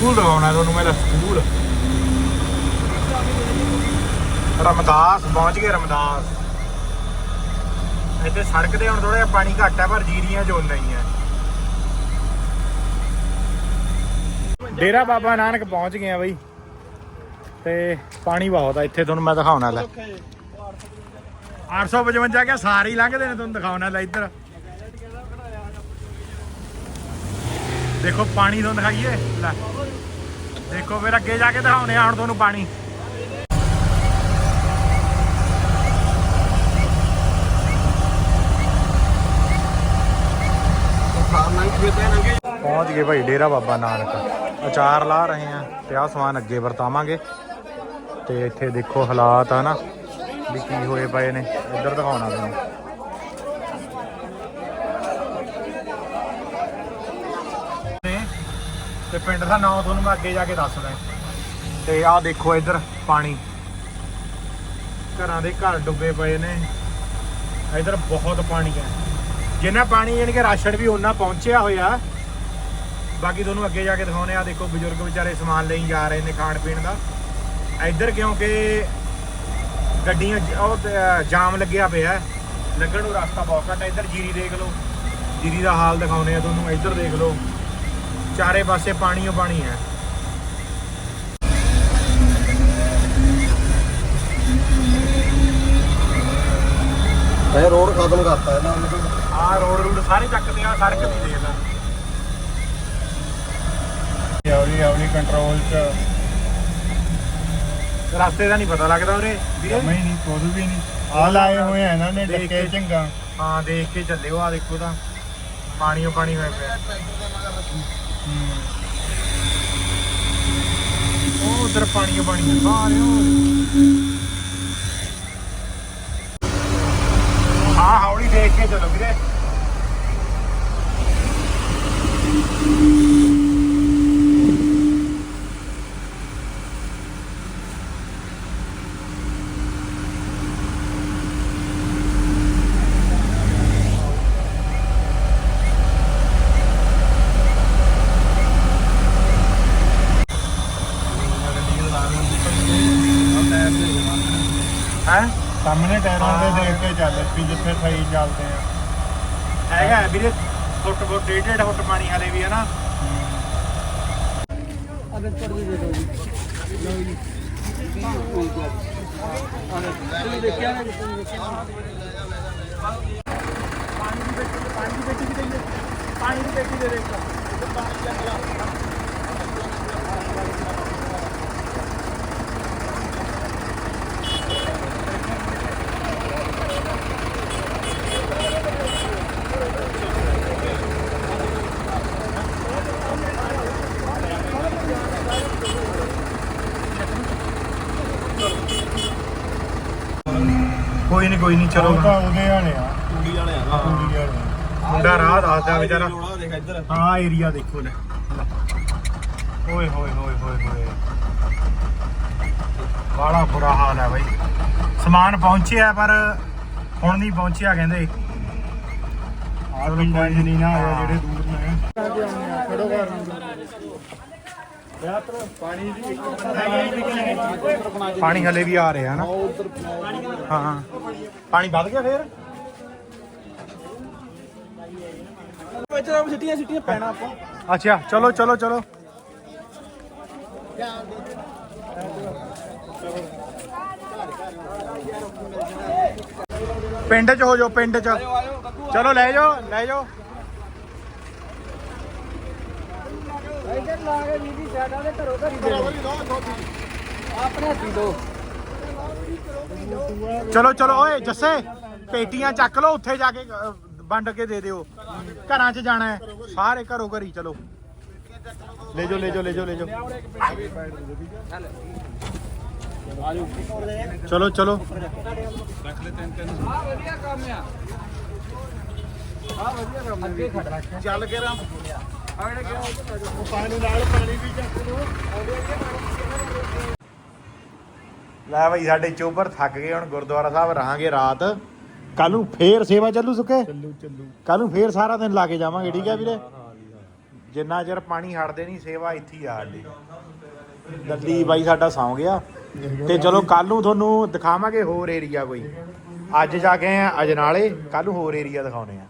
School ਦਿਖਾਉਣਾ ਤੁਹਾਨੂੰ ਮੈਂ ਸਕੂਲ। ਰਮਦਾਸ, ਪਹੁੰਚ ਗਏ ਰਮਦਾਸ। ਇੱਥੇ ਸੜਕ ਤੇ ਹੁਣ ਥੋੜਾ ਜਿਹਾ ਪਾਣੀ ਘੱਟ ਹੈ ਪਰ ਜੀਰੀਆਂ ਜੋ ਨਹੀਂ ਹੈ ਡੇਰਾ ਬਾਬਾ ਨਾਨਕ ਪਹੁੰਚ ਗਏ ਆ ਬਈ। ਤੇ ਪਾਣੀ ਬਹੁਤ ਆ, ਇੱਥੇ ਤੁਹਾਨੂੰ ਮੈਂ ਦਿਖਾਉਣਾ ਲੈ। 855 ਕਿਆ, ਸਾਰੇ ਹੀ ਲੰਘਦੇ ਨੇ, ਤੁਹਾਨੂੰ ਦਿਖਾਉਣਾ ਲੈ ਇੱਧਰ। ਦੇਖੋ, ਪਾਣੀ ਤੁਹਾਨੂੰ ਦਿਖਾਈਏ, ਲੈ। ਦੇਖੋ ਫਿਰ ਅੱਗੇ ਜਾ ਕੇ ਦਿਖਾਉਣੇ ਆ ਹੁਣ ਤੁਹਾਨੂੰ ਪਾਣੀ। ਪਹੁੰਚ ਗਏ ਭਾਈ ਡੇਰਾ ਬਾਬਾ ਨਾਨਕ। ਅਚਾਰ ਲਾ ਰਹੇ ਆ ਤੇ ਆਹ ਸਮਾਨ ਅੱਗੇ ਵਰਤਾਵਾਂਗੇ। ਤੇ ਇੱਥੇ ਦੇਖੋ ਹਾਲਾਤ ਆ ਨਾ, ਵੀ ਕੀ ਹੋਏ ਪਏ ਨੇ। ਇੱਧਰ ਦਿਖਾਉਣਾ ਤੁਹਾਨੂੰ ਨੇ ਤੇ ਪਿੰਡ ਦਾ ਨਾਮ ਤੁਹਾਨੂੰ ਮੈਂ ਅੱਗੇ ਜਾ ਕੇ ਦੱਸਦਾ ਤੇ ਆਹ ਦੇਖੋ ਇੱਧਰ ਪਾਣੀ। ਘਰਾਂ ਦੇ ਘਰ ਡੁੱਬੇ ਪਏ ਨੇ। ਇੱਧਰ ਬਹੁਤ ਪਾਣੀ ਹੈ। ਜਿੰਨਾ ਪਾਣੀ ਯਾਨੀ ਕਿ ਰਾਸ਼ਨ ਵੀ ਉਹਨਾਂ ਪਹੁੰਚਿਆ ਹੋਇਆ। ਬਾਕੀ ਤੁਹਾਨੂੰ ਅੱਗੇ ਜਾ ਕੇ ਦਿਖਾਉਣੇ ਆ ਦੇਖੋ ਬਜ਼ੁਰਗ ਵਿਚਾਰੇ ਸਮਾਨ ਲਈ ਜਾ ਰਹੇ ਨੇ ਖਾਣ ਪੀਣ ਦਾ। ਇੱਧਰ ਕਿਉਂਕਿ ਗੱਡੀਆਂ ਜ- ਉਹ ਜਾਮ ਲੱਗਿਆ ਪਿਆ। ਲੱਗਣ ਨੂੰ ਰਸਤਾ ਬਹੁਤ ਘੱਟ ਹੈ। ਇੱਧਰ ਜੀਰੀ ਦੇਖ ਲਓ। ਜੀਰੀ ਦਾ ਹਾਲ ਦਿਖਾਉਣੇ ਆ ਤੁਹਾਨੂੰ। ਇੱਧਰ ਦੇਖ ਲਓ। ਚਾਰੇ ਪਾਸੇ ਪਾਣੀ ਓ ਪਾਣੀ ਹੈ। ਇਹ ਰੋਡ ਖਤਮ ਕਰਤਾ ਇਹਨਾਂ ਨੇ। ਆਹ ਰੋਡ ਰੂਡ ਸਾਰੇ ਚੱਕਦੇ ਆ ਸੜਕ ਵੀ ਦੇਖ ਲੈ ਹੌਲੀ ਹੌਲੀ ਕੰਟਰੋਲ ਚ। ਰਸਤੇ ਦਾ ਨਹੀਂ ਪਤਾ ਲੱਗਦਾ ਉਰੇ। ਵੀਰੇ? ਨਹੀਂ ਨਹੀਂ ਕੁਝ ਵੀ ਨਹੀਂ। ਆ ਲਾਏ ਹੋਏ ਆ ਇਹਨਾਂ ਨੇ ਦੇਖ ਡੱਕੇ ਕੇ। ਚੰਗਾ ਹਾਂ ਦੇਖ ਕੇ ਚੱਲਿਓ ਆ ਦੇਖੋ ਤਾਂ। ਪਾਣੀ ਓ ਪਾਣੀ ਹੋਇਆ ਪਿਆ ਉਹ ਉਧਰ ਪਾਣੀ ਓ ਪਾਣੀ ਹੈ ਸਾਰੇ ਉਹ। ਹਾਂ ਹੌਲੀ ਦੇਖ ਕੇ ਚਲੋ ਵੀਰੇ। ਹੈ ਸਾਹਮਣੇ ਟਾਇਰਾਂ ਦੇ ਦੇਖ ਕੇ ਚੱਲ ਵੀ ਜਿੱਥੇ ਸਹੀ ਚੱਲਦੇ ਆ ਹੈਗਾ ਵੀਰੇ ਫੁੱਟ ਫੁੱਟ ਡੇਢ ਡੇਢ ਫੁੱਟ ਪਾਣੀ ਹਲੇ ਵੀ ਹੈ ਨਾ ਪਾਣੀ ਦੀ ਪੇਟੀ ਪਾਣੀ ਦੀ ਪੇਟੀ ਵੀ ਦਈਏ ਪਾਣੀ ਦੀ ਪੇਟੀ ਦੇ ਦੇ ਕੋਈ ਨਹੀਂ ਕੋਈ ਨਹੀਂ ਚਲੋ ਉਹ ਤਾਂ ਉਹਦੇ ਵਾਲੇ ਆ। ਕੁੜੀ ਵਾਲੇ ਆ। ਕੁੜੀ ਵਾਲੇ। ਮੁੰਡਾ ਰਾਹ ਦੱਸਦਾ ਵਿਚਾਰਾ ਰੋੜਾ ਦੇਖ ਇੱਧਰ। ਹਾਂ ਏਰੀਆ ਦੇਖੋ ਲੈ। ਓਏ ਹੋਏ ਹੋਏ ਹੋਏ ਹੋਏ। ਬੜਾ ਬੁਰਾ ਹਾਲ ਹੈ ਬਾਈ। ਸਮਾਨ ਪਹੁੰਚਿਆ ਪਰ ਹੁਣ ਨਹੀਂ ਪਹੁੰਚਿਆ ਕਹਿੰਦੇ। ਆ ਪਿੰਡਾਂ 'ਚ ਨਹੀਂ ਨਾ ਆਇਆ ਹਾਂ। ਜਿਹੜੇ ਦੂਰ ਨੇ। ਖੜੋ ਕਰ ਪਾਣੀ ਹਲੇ ਵੀ ਆ ਰਿਹਾ ਨਾ ਹਾਂ ਪਾਣੀ ਵੱਧ ਗਿਆ ਫੇਰ ਵਿੱਚ ਸਿੱਟੀਆਂ ਸਿੱਟੀਆਂ ਪੈਣਾ ਆਪਾਂ ਅੱਛਾ ਚਲੋ ਚਲੋ ਚਲੋ ਪਿੰਡ ਚ ਹੋ ਜਾਓ ਪਿੰਡ ਚ ਚਲੋ ਲੈ ਜਾਓ ਲੈ ਜਾਓ ਇੱਧਰ ਲਾ ਕੇ ਵੀਦੀ ਸਾਡਾ ਦੇ ਘਰੋਂ ਘਰੀ ਦੇ ਆਪਣੇ ਹੱਥੀ ਦੋ। ਚਲੋ ਚਲੋ ਓਏ ਜੱਸੇ ਪੇਟੀਆਂ ਚੱਕ ਲਓ ਉੱਥੇ ਜਾ ਕੇ ਅਹ, ਵੰਡ ਕੇ ਦੇ ਦਿਓ। ਘਰਾਂ 'ਚ ਜਾਣਾ ਹੈ ਸਾਰੇ ਘਰੋਂ ਘਰੀ ਚਲੋ। ਲੈ ਜਾਓ ਲੈ ਜਾਓ ਲੈ ਜਾਓ ਲੈ ਜਾਓ। ਚਲੋ ਚਲੋ। ਅੱਗੇ ਖੜਾ ਚੱਲ ਕੇ ਰਾਂ ਪਾਣੀ ਨਾਲ ਪਾਣੀ ਵੀ ਚੱਕ ਲਓ ਲੈ ਭਾਈ ਸਾਡੇ ਚੋਬਰ ਥੱਕ ਗਏ, ਹੁਣ ਗੁਰਦੁਆਰਾ ਸਾਹਿਬ ਰਹਾਂਗੇ ਰਾਤ। ਕੱਲ ਨੂੰ ਫੇਰ ਸੇਵਾ ਚੱਲੂ ਸੁੱਕੇ ਚੱਲੂ ਚੱਲੂ ਕੱਲ ਨੂੰ ਫੇਰ ਸਾਰਾ ਦਿਨ ਲਾ ਕੇ ਜਾਵਾਂਗੇ, ਠੀਕ ਹੈ ਵੀਰੇ? ਜਿੰਨਾ ਚਿਰ ਪਾਣੀ ਹਟਦੇ ਨਹੀਂ, ਸੇਵਾ ਇੱਥੇ ਹੀ ਆ ਸਾਡੀ। ਲੱਲੀ ਬਾਈ ਸਾਡਾ ਸੌਂ ਗਿਆ। ਤੇ ਚਲੋ ਕੱਲ ਨੂੰ ਤੁਹਾਨੂੰ ਦਿਖਾਵਾਂਗੇ ਹੋਰ ਏਰੀਆ ਕੋਈ। ਅੱਜ ਜਾ ਕੇ ਆ ਅਜਨਾਲੇ ਕੱਲ ਨੂੰ ਹੋਰ ਏਰੀਆ ਦਿਖਾਉਣੇ ਆ।